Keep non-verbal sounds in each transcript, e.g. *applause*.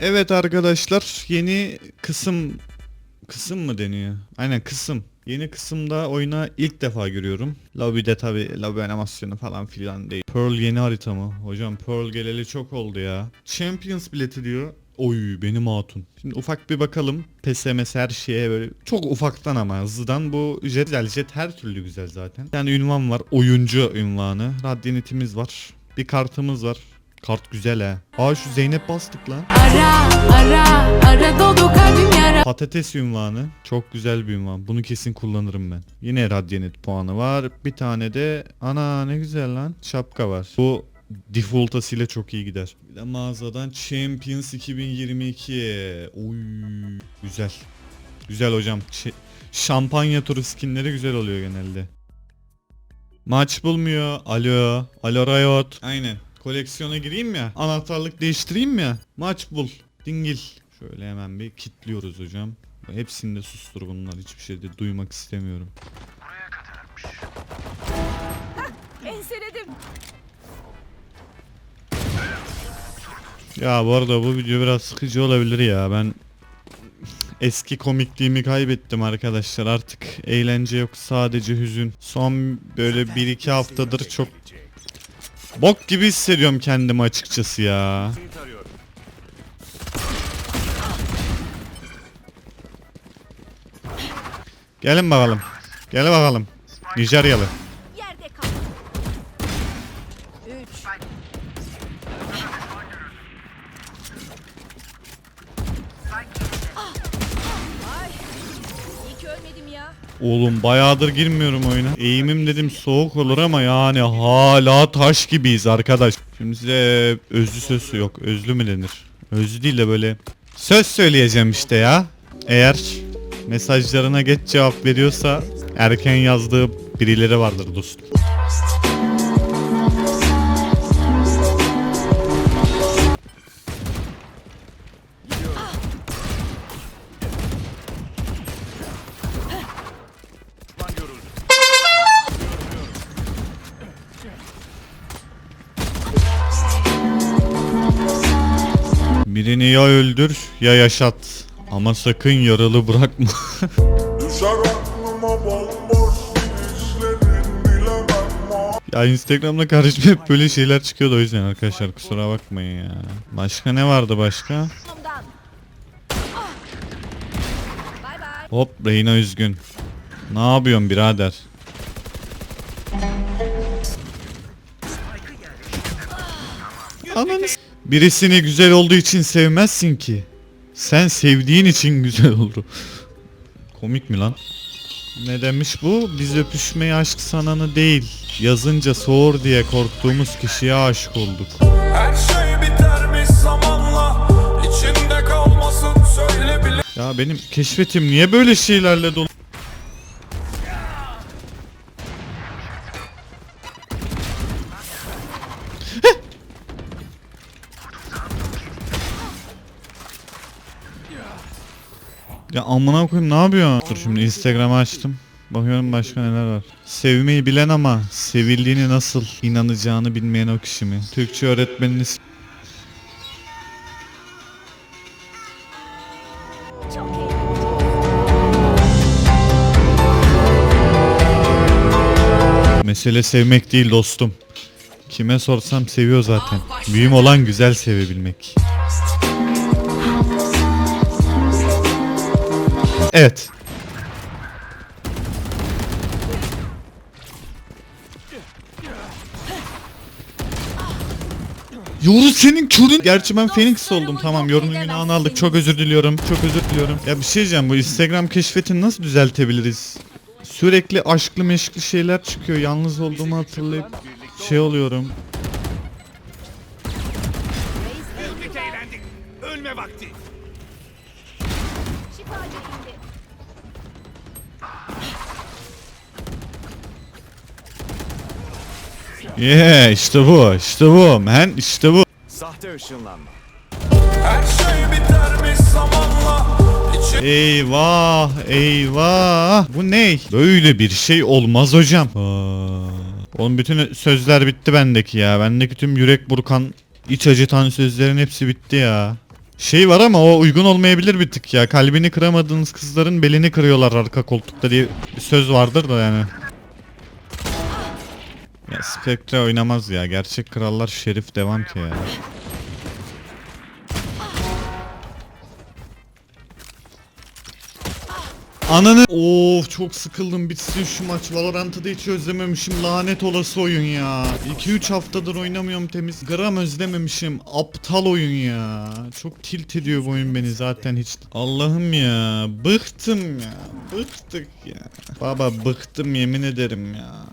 Evet arkadaşlar yeni kısım kısım mı deniyor? Aynen kısım. Yeni kısımda oyuna ilk defa görüyorum. Lobby'de tabi lobby animasyonu falan filan değil. Pearl yeni harita mı? Hocam Pearl geleli çok oldu ya. Champions bileti diyor. Oy benim hatun. Şimdi ufak bir bakalım. PSMS her şeye böyle çok ufaktan ama hızlıdan bu jet güzel. Jet her türlü güzel zaten. Yani ünvan var. Oyuncu ünvanı. Radyanitimiz var. Bir kartımız var. Kart güzel ha. Aa şu Zeynep bastık lan. Ara ara ara dolu kalbim yara Patates ünvanı. Çok güzel bir ünvan. Bunu kesin kullanırım ben. Yine Radyanit puanı var. Bir tane de ana ne güzel lan. Şapka var. Bu defaultasıyla çok iyi gider. Bir de mağazadan Champions 2022. Oy güzel. Güzel hocam. Ç- şampanya turu skinleri güzel oluyor genelde. Maç bulmuyor. Alo. Alo Riot. Aynen. Koleksiyona gireyim ya. Anahtarlık değiştireyim ya. Maç bul. Dingil. Şöyle hemen bir kitliyoruz hocam. Hepsini de sustur bunlar. Hiçbir şey de duymak istemiyorum. Enseledim Ya bu arada bu video biraz sıkıcı olabilir ya. Ben eski komikliğimi kaybettim arkadaşlar. Artık eğlence yok sadece hüzün. Son böyle 1-2 haftadır çok bok gibi hissediyorum kendimi açıkçası ya. Gelin bakalım. Gel bakalım. Nijeryalı. Oğlum bayağıdır girmiyorum oyuna. Eğimim dedim soğuk olur ama yani hala taş gibiyiz arkadaş. Şimdi size özlü söz yok. Özlü mü denir? Özlü değil de böyle söz söyleyeceğim işte ya. Eğer mesajlarına geç cevap veriyorsa erken yazdığı birileri vardır dostum. Birini ya öldür ya yaşat. Ama sakın yaralı bırakma. *laughs* Ya Instagram'da karışma hep böyle şeyler çıkıyordu o yüzden arkadaşlar kusura bakmayın ya. Başka ne vardı başka? Hop Reyna üzgün. Ne yapıyorsun birader? Ananı Birisini güzel olduğu için sevmezsin ki. Sen sevdiğin için güzel oldu. Komik mi lan? Ne demiş bu? Biz öpüşmeyi aşk sananı değil. Yazınca soğur diye korktuğumuz kişiye aşık olduk. Her şey bitermiş zamanla İçinde kalmasın söyle bile Ya benim keşfetim niye böyle şeylerle dolu? Ya amına koyayım ne yapıyorsun? Dur şimdi Instagram'ı açtım. Bakıyorum başka neler var. Sevmeyi bilen ama sevildiğini nasıl inanacağını bilmeyen o kişi mi? Türkçe öğretmeniniz Mesele sevmek değil dostum. Kime sorsam seviyor zaten. Mühim olan güzel sevebilmek. Evet. Yoru senin körün. Gerçi ben Phoenix oldum. Tamam yorunun günahını aldık. Çok özür diliyorum. Çok özür diliyorum. Ya bir şey diyeceğim. Bu Instagram keşfetini nasıl düzeltebiliriz? Sürekli aşklı meşkli şeyler çıkıyor. Yalnız olduğumu hatırlayıp şey oluyorum. Yeah işte bu. işte bu. Man işte bu. Sahte ışınlanma. Her şey bitermiş zamanla Eyvah eyvah. Bu ne? Böyle bir şey olmaz hocam. Aa. Oğlum bütün sözler bitti bendeki ya. Bendeki tüm yürek burkan, iç acıtan sözlerin hepsi bitti ya. Şey var ama o uygun olmayabilir bir tık ya. Kalbini kıramadığınız kızların belini kırıyorlar arka koltukta diye bir söz vardır da yani. Ya Spectre oynamaz ya. Gerçek krallar şerif devam ki ya. Ananı Of çok sıkıldım. Bitsin şu maç. Valorant'ı da hiç özlememişim. Lanet olası oyun ya. 2-3 haftadır oynamıyorum temiz. Gram özlememişim. Aptal oyun ya. Çok tilt ediyor bu oyun beni zaten hiç. Allah'ım ya. Bıktım ya. Bıktık ya. Baba bıktım. Yemin ederim ya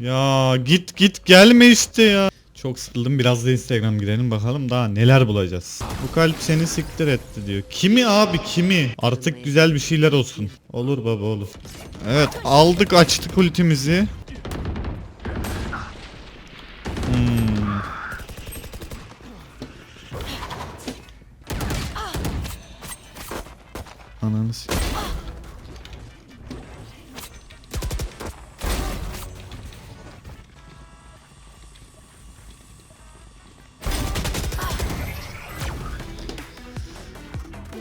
Ya git git gelme işte ya. Çok sıkıldım biraz da Instagram girelim bakalım daha neler bulacağız. Bu kalp seni siktir etti diyor. Kimi abi kimi? Artık güzel bir şeyler olsun. Olur baba olur. Evet aldık açtık ultimizi.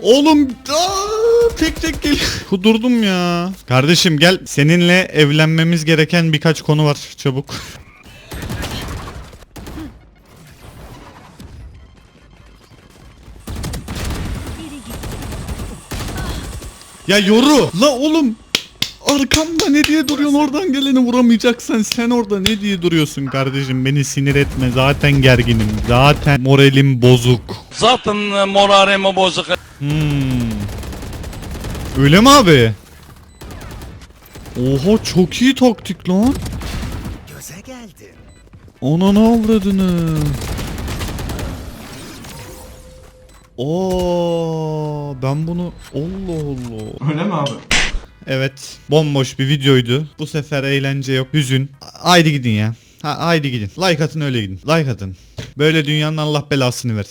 Oğlum aa, tek tek gel. *laughs* Kudurdum ya. Kardeşim gel seninle evlenmemiz gereken birkaç konu var çabuk. ya yoru. La oğlum. Arkamda ne diye duruyorsun oradan geleni vuramayacaksan sen orada ne diye duruyorsun kardeşim beni sinir etme zaten gerginim zaten moralim bozuk. Zaten e, moralimi bozuk. Hmm. Öyle mi abi? Oha çok iyi taktik lan. Göze geldi. Ona ne avradını? Oo, ben bunu Allah Allah. Öyle mi abi? Evet, bomboş bir videoydu. Bu sefer eğlence yok, hüzün. Haydi gidin ya. Ha, haydi gidin. Like atın öyle gidin. Like atın. Böyle dünyanın Allah belasını versin.